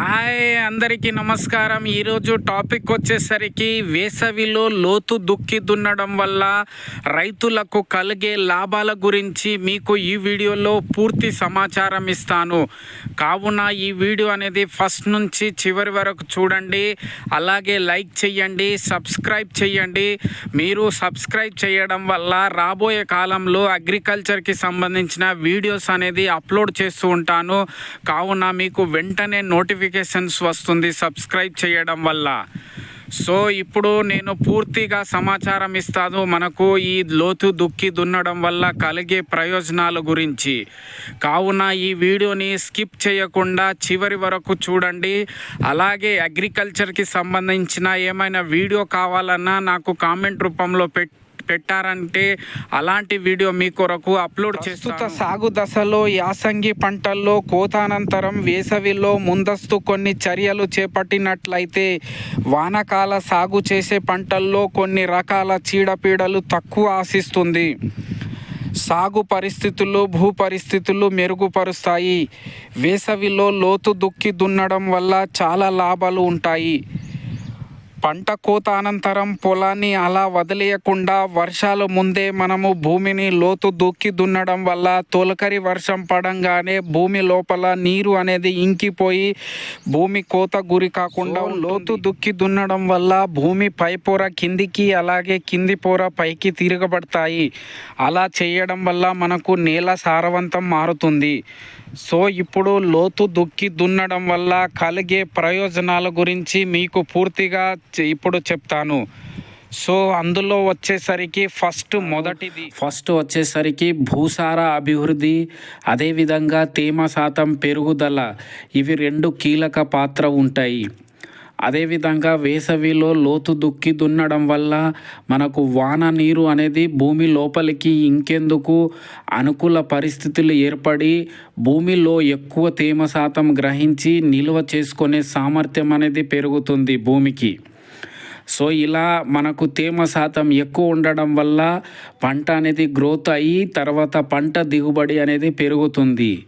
Hi అందరికీ నమస్కారం. ఈరోజు టాపిక్ వచ్చేసరికి వేసవిలో లోతు దుక్కి దున్నడం వల్ల రైతులకు కలిగే లాభాల గురించి మీకు ఈ వీడియోలో పూర్తి సమాచారం ఇస్తాను. కావున ఈ వీడియో అనేది ఫస్ట్ నుంచి చివరి వరకు చూడండి. అలాగే లైక్ చేయండి సబ్స్క్రైబ్ చేయండి మీరు సబ్స్క్రైబ్ చేయడం వల్ల రాబోయే కాలంలో అగ్రికల్చర్కి సంబంధించిన వీడియోస్ అనేది అప్లోడ్ చేస్తూ ఉంటాను. కావున మీకు వెంటనే నోటిఫికేషన్ నోటిఫికేషన్స్ వస్తుంది సబ్స్క్రైబ్ చేయడం వల్ల. సో ఇప్పుడు నేను పూర్తిగా సమాచారం ఇస్తాను. మనకు ఈ లోతు దుక్కి దున్నడం వల్ల కలిగే ప్రయోజనాల గురించి. కావున ఈ వీడియోని స్కిప్ చేయకుండా చివరి వరకు చూడండి. అలాగే అగ్రికల్చర్కి సంబంధించిన ఏమైనా వీడియో కావాలన్నా నాకు కామెంట్ రూపంలో పెట్టి. పెట్టారంటే అలాంటి వీడియో మీ కొరకు అప్లోడ్ చేస్తున్న సాగు దశలో యాసంగి పంటల్లో కోతానంతరం వేసవిలో ముందస్తు కొన్ని చర్యలు చేపట్టినట్లయితే వానకాల సాగు చేసే పంటల్లో కొన్ని రకాల చీడపీడలు తక్కువ ఆశిస్తుంది. సాగు పరిస్థితులు భూ పరిస్థితులు మెరుగుపరుస్తాయి. వేసవిలో లోతు దుక్కి దున్నడం వల్ల చాలా లాభాలు ఉంటాయి. పంట కోత అనంతరం పొలాన్ని అలా వదిలేయకుండా వర్షాల ముందే మనము భూమిని లోతు దుక్కి దున్నడం వల్ల తొలకరి వర్షం పడంగానే భూమి లోపల నీరు అనేది ఇంకిపోయి భూమి కోత గురి కాకుండా లోతు దుక్కి దున్నడం వల్ల భూమి పై పొర కిందికి అలాగే కింది పొర పైకి తిరగబడతాయి. అలా చేయడం వల్ల మనకు నేల సారవంతం మారుతుంది. సో ఇప్పుడు లోతు దుక్కి దున్నడం వల్ల కలిగే ప్రయోజనాల గురించి మీకు పూర్తిగా ఇప్పుడు చెప్తాను. సో అందులో వచ్చేసరికి ఫస్ట్ మొదటిది ఫస్ట్ వచ్చేసరికి భూసార అభివృద్ధి అదేవిధంగా తేమ శాతం పెరుగుదల ఇవి రెండు కీలక పాత్ర ఉంటాయి. అదేవిధంగా వేసవిలో లోతు దుక్కి దున్నడం వల్ల మనకు వాన నీరు అనేది భూమి లోపలికి ఇంకెందుకు అనుకూల పరిస్థితులు ఏర్పడి భూమిలో ఎక్కువ తేమ శాతం గ్రహించి నిల్వ చేసుకునే సామర్థ్యం అనేది పెరుగుతుంది భూమికి. సో ఇలా మనకు తేమ శాతం ఎక్కువ ఉండడం వల్ల పంట అనేది గ్రోత్ అయ్యి తర్వాత పంట దిగుబడి అనేది పెరుగుతుంది.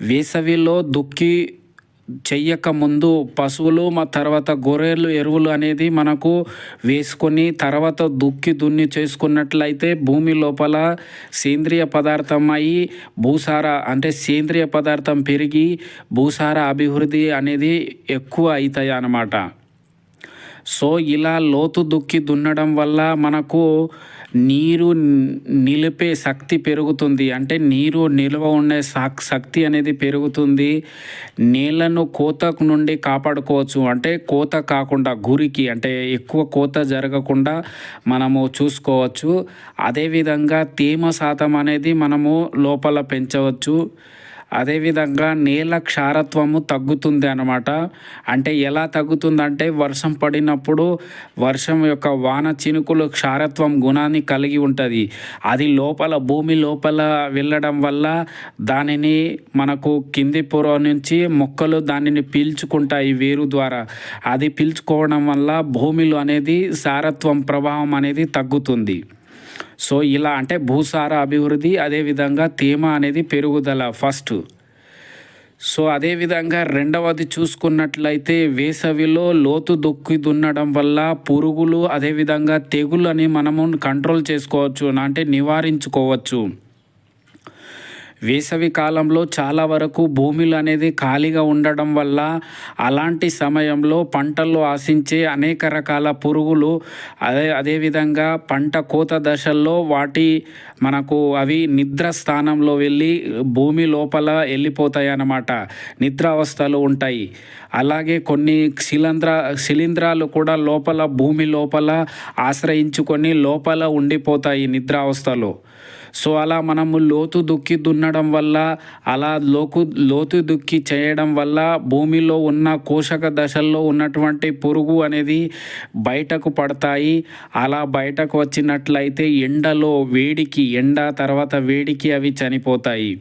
వేసవిలో దుక్కి చెయ్యక ముందు పశువులు మా తర్వాత గొర్రెలు ఎరువులు అనేది మనకు వేసుకొని తర్వాత దుక్కి దున్ని చేసుకున్నట్లయితే భూమి లోపల సేంద్రియ పదార్థం అయి భూసార అంటే సేంద్రియ పదార్థం పెరిగి భూసార అభివృద్ధి అనేది ఎక్కువ అవుతాయి అన్నమాట సో ఇలా లోతు దుక్కి దున్నడం వల్ల మనకు నీరు నిలిపే శక్తి పెరుగుతుంది. అంటే నీరు నిల్వ ఉండే శక్- శక్తి అనేది పెరుగుతుంది. నీళ్ళను కోత నుండి కాపాడుకోవచ్చు. అంటే కోత కాకుండా గురికి అంటే ఎక్కువ కోత జరగకుండా మనము చూసుకోవచ్చు. అదేవిధంగా తేమ శాతం అనేది మనము లోపల పెంచవచ్చు. అదేవిధంగా నేల క్షారత్వము తగ్గుతుంది అన్నమాట. అంటే ఎలా తగ్గుతుందంటే వర్షం పడినప్పుడు వర్షం యొక్క వాన చినుకులు క్షారత్వం గుణాన్ని కలిగి ఉంటుంది. అది లోపల భూమి లోపల వెళ్ళడం వల్ల దానిని మనకు కింది పొర నుంచి మొక్కలు దానిని పీల్చుకుంటాయి వేరు ద్వారా. అది పీల్చుకోవడం వల్ల భూమిలో అనేది సారత్వం ప్రభావం అనేది తగ్గుతుంది. సో ఇలా అంటే భూసార అభివృద్ధి అదేవిధంగా తేమ అనేది పెరుగుదల ఫస్ట్ సో అదేవిధంగా రెండవది చూసుకున్నట్లయితే వేసవిలో లోతు దుక్కి దున్నడం వల్ల పురుగులు అదేవిధంగా తెగులని మనము కంట్రోల్ చేసుకోవచ్చు అంటే నివారించుకోవచ్చు. వేసవి కాలంలో చాలా వరకు భూమిలు అనేది ఖాళీగా ఉండడం వల్ల అలాంటి సమయంలో పంటల్లో ఆశించే అనేక రకాల పురుగులు అదే అదేవిధంగా పంట కోత దశల్లో వాటి మనకు అవి నిద్ర స్థానంలో వెళ్ళి భూమి లోపల వెళ్ళిపోతాయి అన్నమాట. నిద్రావస్థలు ఉంటాయి. అలాగే కొన్ని శిలంద్ర శిలీంధ్రాలు కూడా లోపల భూమి లోపల ఆశ్రయించుకొని లోపల ఉండిపోతాయి నిద్రావస్థలో. సో అలా మనము లోతు దుక్కి దున్నడం వల్ల అలా లోకు లోతు దుక్కి చేయడం వల్ల భూమిలో ఉన్న పోషక దశల్లో ఉన్నటువంటి పురుగు అనేది బయటకు పడతాయి. అలా బయటకు వచ్చినట్లయితే ఎండలో వేడికి ఎండ తర్వాత వేడికి అవి చనిపోతాయి.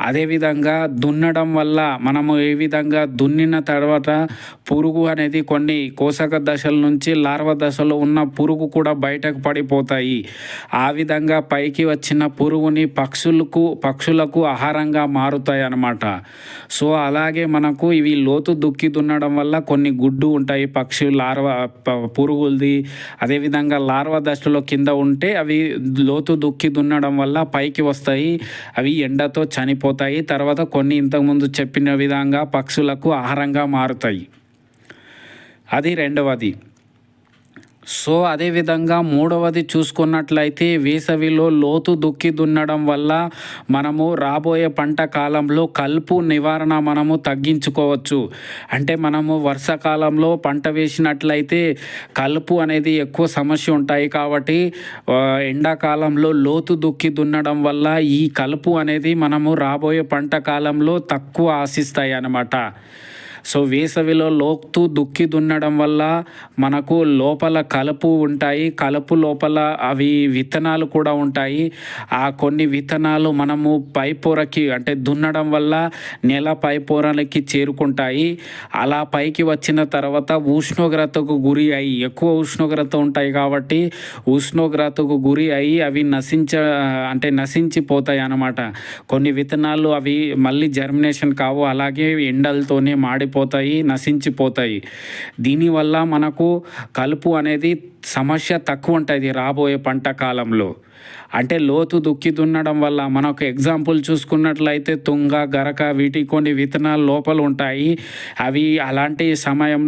అదేవిధంగా దున్నడం వల్ల మనము ఏ విధంగా దున్నిన తర్వాత పురుగు అనేది కొన్ని కోసక దశల నుంచి లార్వ దశలో ఉన్న పురుగు కూడా బయటకు పడిపోతాయి. ఆ విధంగా పైకి వచ్చిన పురుగుని పక్షులకు పక్షులకు ఆహారంగా మారుతాయి అన్నమాట. సో అలాగే మనకు ఇవి లోతు దుక్కి దున్నడం వల్ల కొన్ని గుడ్డు ఉంటాయి పక్షి లార్వ పురుగులది. అదేవిధంగా లార్వ దశలో కింద ఉంటే అవి లోతు దుక్కి దున్నడం వల్ల పైకి వస్తాయి అవి ఎండతో చనిపో చనిపోతాయి తర్వాత కొన్ని ఇంతకుముందు చెప్పిన విధంగా పక్షులకు ఆహారంగా మారుతాయి. అది రెండవది. సో అదేవిధంగా మూడవది చూసుకున్నట్లయితే వేసవిలో లోతు దుక్కి దున్నడం వల్ల మనము రాబోయే పంట కాలంలో కలుపు నివారణ మనము తగ్గించుకోవచ్చు. అంటే మనము వర్షాకాలంలో పంట వేసినట్లయితే కలుపు అనేది ఎక్కువ సమస్య ఉంటాయి కాబట్టి ఎండాకాలంలో లోతు దుక్కి దున్నడం వల్ల ఈ కలుపు అనేది మనము రాబోయే పంట కాలంలో తక్కువ ఆశిస్తాయి అన్నమాట సో వేసవిలో లోతు దుక్కి దున్నడం వల్ల మనకు లోపల కలుపు ఉంటాయి. కలుపు లోపల అవి విత్తనాలు కూడా ఉంటాయి. ఆ కొన్ని విత్తనాలు మనము పై పొరకి అంటే దున్నడం వల్ల నేల పై పొరలకి చేరుకుంటాయి. అలా పైకి వచ్చిన తర్వాత ఉష్ణోగ్రతకు గురి అయ్యి ఎక్కువ ఉష్ణోగ్రత ఉంటాయి కాబట్టి ఉష్ణోగ్రతకు గురి అయ్యి అవి నశించ అంటే నశించిపోతాయి అన్నమాట కొన్ని విత్తనాలు అవి మళ్ళీ జర్మినేషన్ కావు. అలాగే ఎండలతోనే పాడైపోతాయి నశించిపోతాయి. దీనివల్ల మనకు కలుపు అనేది సమస్య తక్కువ ఉంటుంది రాబోయే పంట కాలంలో. అంటే లోతు దుక్కి దున్నడం వల్ల మనకు ఎగ్జాంపుల్ చూసుకున్నట్లయితే తుంగ గరక వీటి కొన్ని విత్తనాలు లోపల ఉంటాయి. అవి అలాంటి సమయం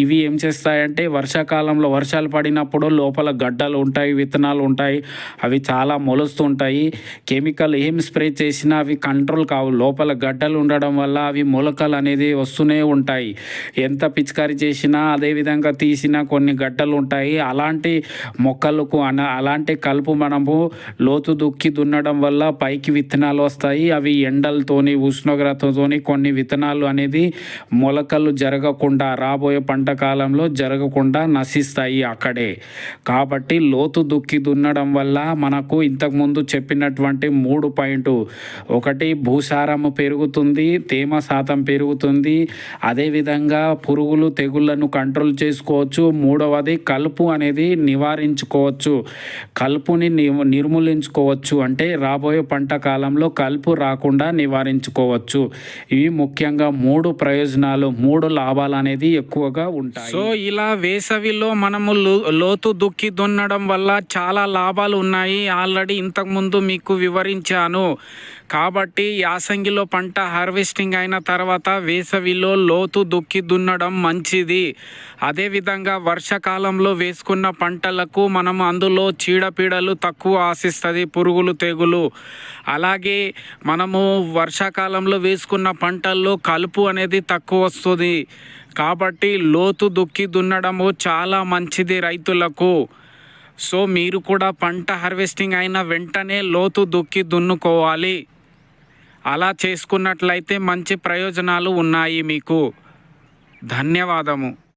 ఇవి ఏం చేస్తాయంటే వర్షాకాలంలో వర్షాలు పడినప్పుడు లోపల గడ్డలు ఉంటాయి విత్తనాలు ఉంటాయి. అవి చాలా మొలుస్తుంటాయి కెమికల్ ఏం స్ప్రే చేసినా అవి కంట్రోల్ కావు. లోపల గడ్డలు ఉండడం వల్ల అవి మొలకలు అనేది వస్తూనే ఉంటాయి. ఎంత పిచికారీ చేసినా అదేవిధంగా తీసినా కొన్ని గడ్డలు ఉంటాయి. అలాంటి మొక్కలకు అన అలాంటి కలుపు మనం మనము లోతు దుక్కి దున్నడం వల్ల పైకి విత్తనాలు వస్తాయి. అవి ఎండలతోని ఉష్ణోగ్రతతోని కొన్ని విత్తనాలు అనేది మొలకలు జరగకుండా రాబోయే పంట కాలంలో జరగకుండా నశిస్తాయి అక్కడే. కాబట్టి లోతు దుక్కి దున్నడం వల్ల మనకు ఇంతకుముందు చెప్పినటువంటి మూడు పాయింట్. ఒకటి భూసారము పెరుగుతుంది తేమ శాతం పెరుగుతుంది. అదేవిధంగా పురుగులు తెగుళ్ళను కంట్రోల్ చేసుకోవచ్చు. మూడవది కలుపు అనేది నివారించుకోవచ్చు. కలుపుని నిర్మూలించుకోవచ్చు అంటే రాబోయే పంట కాలంలో కలుపు రాకుండా నివారించుకోవచ్చు. ఇవి ముఖ్యంగా మూడు ప్రయోజనాలు మూడు లాభాలు అనేది ఎక్కువగా ఉంటాయి. సో ఇలా వేసవిలో మనము లో- లోతు దుక్కి దున్నడం వల్ల చాలా లాభాలు ఉన్నాయి. ఆల్రెడీ ఇంతకుముందు మీకు వివరించాను. కాబట్టి యాసంగిలో పంట హార్వెస్టింగ్ అయిన తర్వాత వేసవిలో లోతు దుక్కి దున్నడం మంచిది. అదేవిధంగా వర్షాకాలంలో వేసుకున్న పంటలకు మనం అందులో చీడపీడలు తక్కువ తక్కువ ఆశిస్తుంది పురుగులు తెగులు. అలాగే మనము వర్షాకాలంలో వేసుకున్న పంటల్లో కలుపు అనేది తక్కువ వస్తుంది. కాబట్టి లోతు దుక్కి దున్నడము చాలా మంచిది రైతులకు. సో మీరు కూడా పంట హార్వెస్టింగ్ అయిన వెంటనే లోతు దుక్కి దున్నుకోవాలి. అలా చేసుకున్నట్లయితే మంచి ప్రయోజనాలు ఉన్నాయి మీకు. ధన్యవాదము.